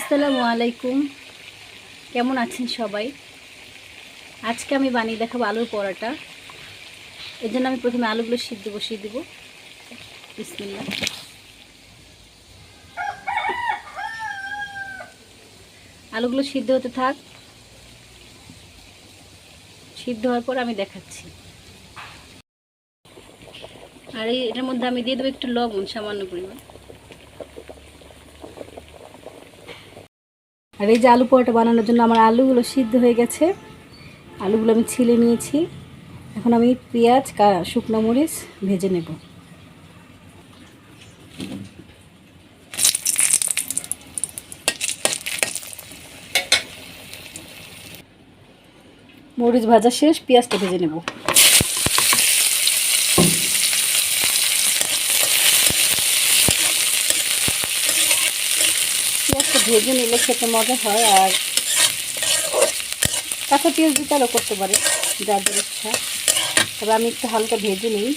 আসসালামু আলাইকুম। কেমন আছেন সবাই? আজকে আমি বানিয়ে দেখাবো আলুর পরোটা। এর জন্য আমি প্রথমে আলুগুলো সিদ্ধ বসিয়ে দেব। বিসমিল্লাহ। আলুগুলো সিদ্ধ হতে থাক। সিদ্ধ হওয়ার পর আমি দেখাচ্ছি। আর এটার মধ্যে আমি দিয়ে দেবো একটু লবণ, সামান্য পরিমাণ। আর এই যে আলু পরোটা বানানোর জন্য আমার আলুগুলো সিদ্ধ হয়ে গেছে। আলুগুলো আমি ছিলে নিয়েছি। এখন আমি পেঁয়াজ কা শুকনো মরিচ ভেজে নেব। মরিচ ভাজা শেষ, পেঁয়াজটা ভেজে নেব পেঁয়াজটা ভেজে নিলে খেতে মজা হয় আর কাঁচা পেঁয়াজ দিয়ে তাহলে করতে পারে, যার ইচ্ছা। তবে আমি একটু হালকা ভেজে নিই,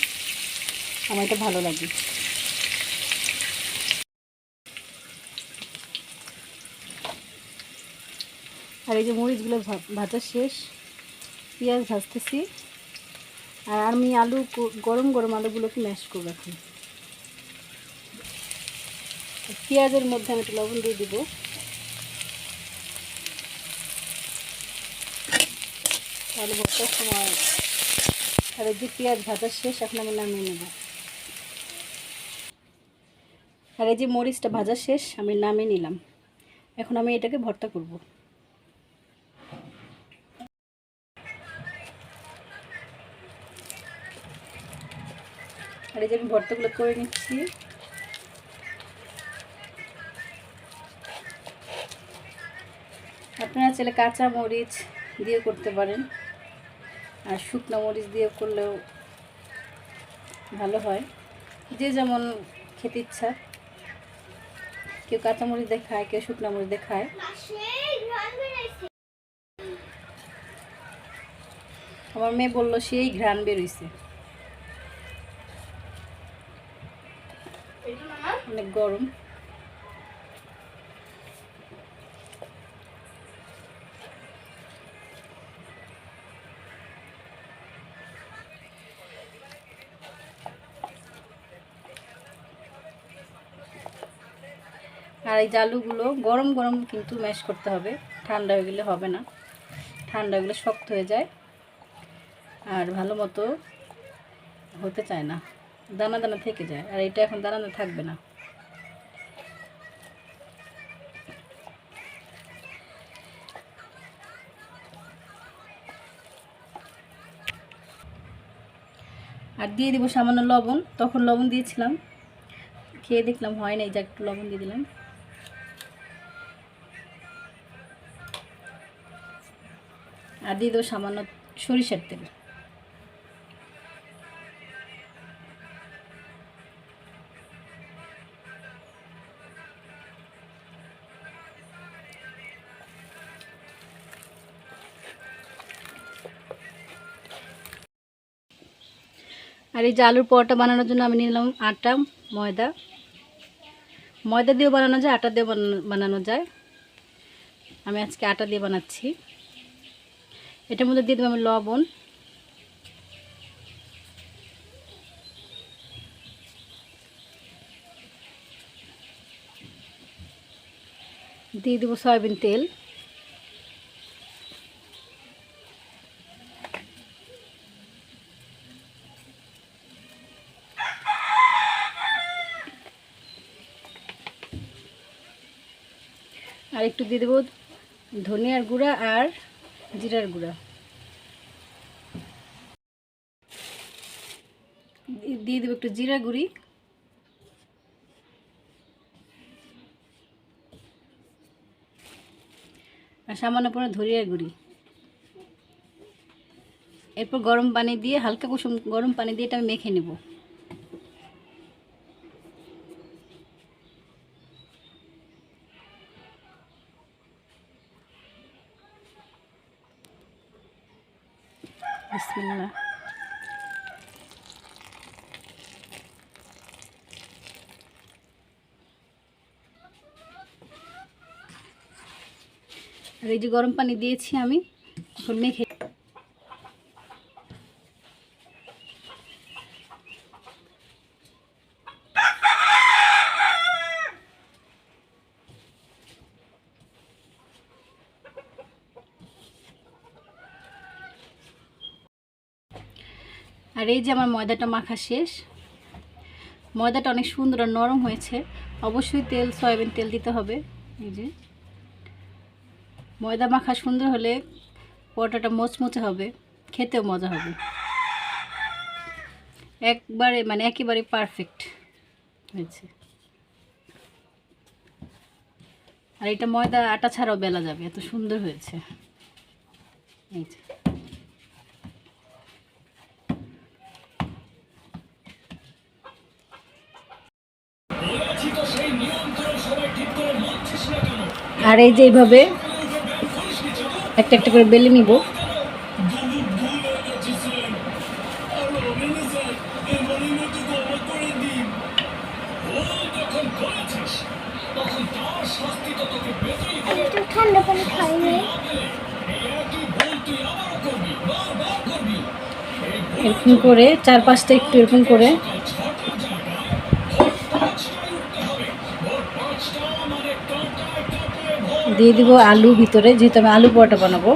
আমার এটা ভালো লাগে। আর এই যে মরিচগুলো ভাজা শেষ, পেঁয়াজ ভাজতেছি। আর আমি আলু গরম গরম আলুগুলোকে ম্যাশ করে রাখি পেঁয়াজের মধ্যে আমি একটু লবণ দিয়ে দিব। তাহলে ভর্তার সময় এই যে পেঁয়াজ ভাজা শেষ, এখন আমি নামিয়ে নেব। আর এই যে মরিচটা ভাজা শেষ, আমি নামিয়ে নিলাম। এখন আমি এটাকে ভর্তা করব। আর এই যে আমি ভর্তাগুলো করে নিচ্ছি। আপনারা চাইলে কাঁচা মরিচ দিয়ে করতে পারেন। আর শুকনো মরিচ দিয়ে করলেও ভালো হয়। যে যেমন খেতে ইচ্ছা। কেউ কাঁচা মরিচ দিয়ে খায়, কেউ শুকনো মরিচ দিয়ে খায়। আমার মেয়ে বলল, সেই ঘ্রাণ বেরোইছে। অনেক গরম। এই জালুগুলো গরম গরম কিন্তু ম্যাশ করতে হবে। ঠান্ডা হয়ে গেলে হবে না। ঠান্ডা হয়ে গেলে শক্ত হয়ে যায়। আর ভালো মতো হতে চায় না। দানা দানা থেকে যায়। আর এটা এখন দানা দানা থাকবে না। আর দিয়ে দিব সামান্য লবণ। তখন লবণ দিয়েছিলাম। খেয়ে দেখলাম হয় না এই যা একটু লবণ দিয়ে দিলাম। আর দিয়ে দেবো সামান্য সরিষার তেল। আর এই যে আলুর পরোটা বানানোর জন্য আমি নিলাম আটা, ময়দা। ময়দা দিয়েও বানানো যায়, আটা দিয়েও বানানো- বানানো যায়। আমি আজকে আটা দিয়ে বানাচ্ছি। এটার মধ্যে দিয়ে দেবো আমি লবণ। দিয়ে দেবো সয়াবিন তেল। আর একটু দিয়ে দেবো ধনিয়ার গুঁড়া আর জিরার গুঁড়া দি- দিয়ে দেবো একটু জিরা গুঁড়ি। আর সামান্য পরে ধরিয়া গুঁড়ি। এরপর গরম পানি দিয়ে, হালকা কুসুম গরম পানি দিয়ে এটা আমি মেখে নেব। আর এই যে গরম পানি দিয়েছি আমি, এখন মেখে আর এই যে আমার ময়দাটা মাখা শেষ। ময়দাটা অনেক সুন্দর আর নরম হয়েছে। অবশ্যই তেল, সয়াবিন তেল দিতে হবে। এই যে। ময়দা মাখা সুন্দর হলে পরোটাটা মোচমোচে হবে খেতেও মজা হবে। একবারে মানে একেবারে পারফেক্ট হয়েছে। আর এটা ময়দা আটা ছাড়াও বেলা যাবে এত সুন্দর হয়েছে। এই যে। আর এই যে এইভাবে একটা একটা করে বেলে নিব। এরকম করে চার পাঁচটা একটু এরকম করে দিয়ে দিব আলু ভিতরে যেহেতু আমি আলু পরোটা বানাবো।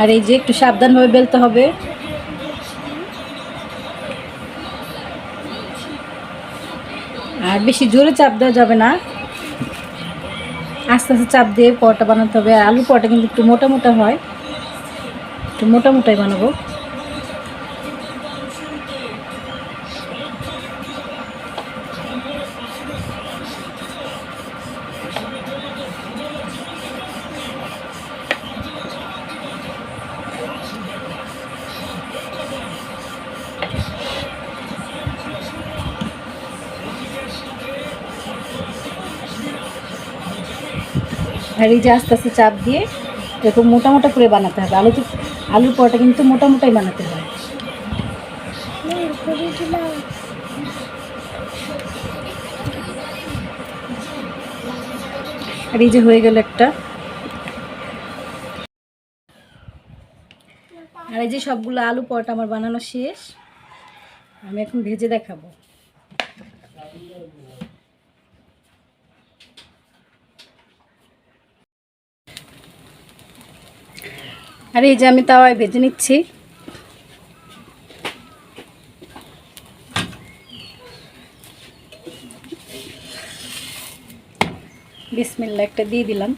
আর এই যে একটু সাবধানভাবে বেলতে হবে। আর বেশি জোরে চাপ দেওয়া যাবে না। আস্তে আস্তে চাপ দিয়ে পরোটা বানাতে হবে। আলু পরোটা কিন্তু একটু মোটা মোটা হয়। একটু মোটা মোটাই বানাবো। আর আস্তে আস্তে চাপ দিয়ে এরকম মোটা মোটা করে বানাতে হবে। আলু আলুর পরোটা কিন্তু মোটা মোটাই বানাতে দিলাম আর এই যে হয়ে গেল একটা। আর এই যে সবগুলো আলু পরোটা আমার বানানো শেষ। আমি এখন ভেজে দেখাবো। আর এই যে আমি তাওয়ায় ভেজে নিচ্ছি। বিসমিল্লা একটা দিয়ে দিলাম।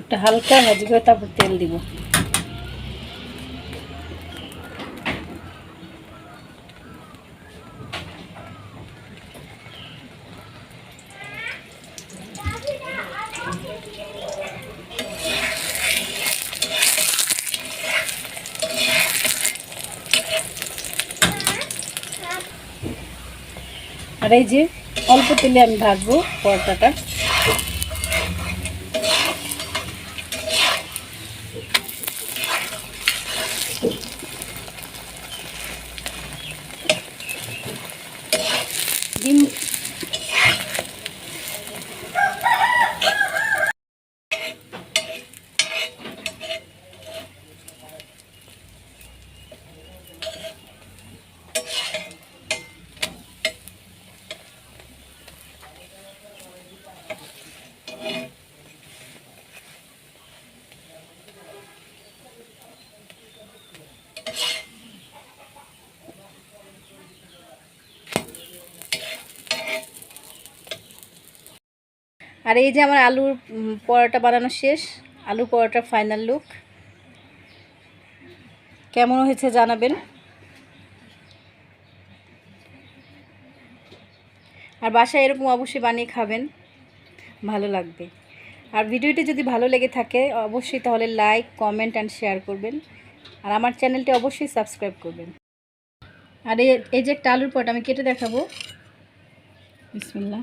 একটা হালকা ভাজি করে তারপর তেল দিব। আর এই যে অল্প তেলে আমি ভাজবো পরোটাটা। আর এই যে আমার আলুর পরোটা বানানো শেষ আলু পরোটার ফাইনাল লুক কেমন হয়েছে জানাবেন। আর বাসায় এরকম অবশ্যই বানিয়ে খাবেন, ভালো লাগবে। আর ভিডিওটি যদি ভালো লেগে থাকে, অবশ্যই তাহলে লাইক কমেন্ট অ্যান্ড শেয়ার করবেন। আর আমার চ্যানেলটি অবশ্যই সাবস্ক্রাইব করবেন। আর এই যে একটা আলুর পট আমি কেটে দেখাবো। বিসমিল্লা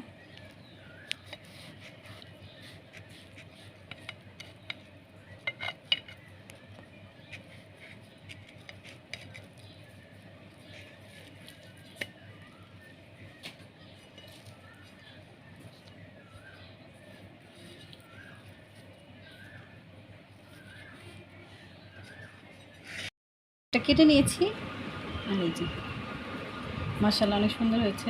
এটা কেটে নিয়েছি। আর এই যে মাসাল্লাহ অনেক সুন্দর হয়েছে।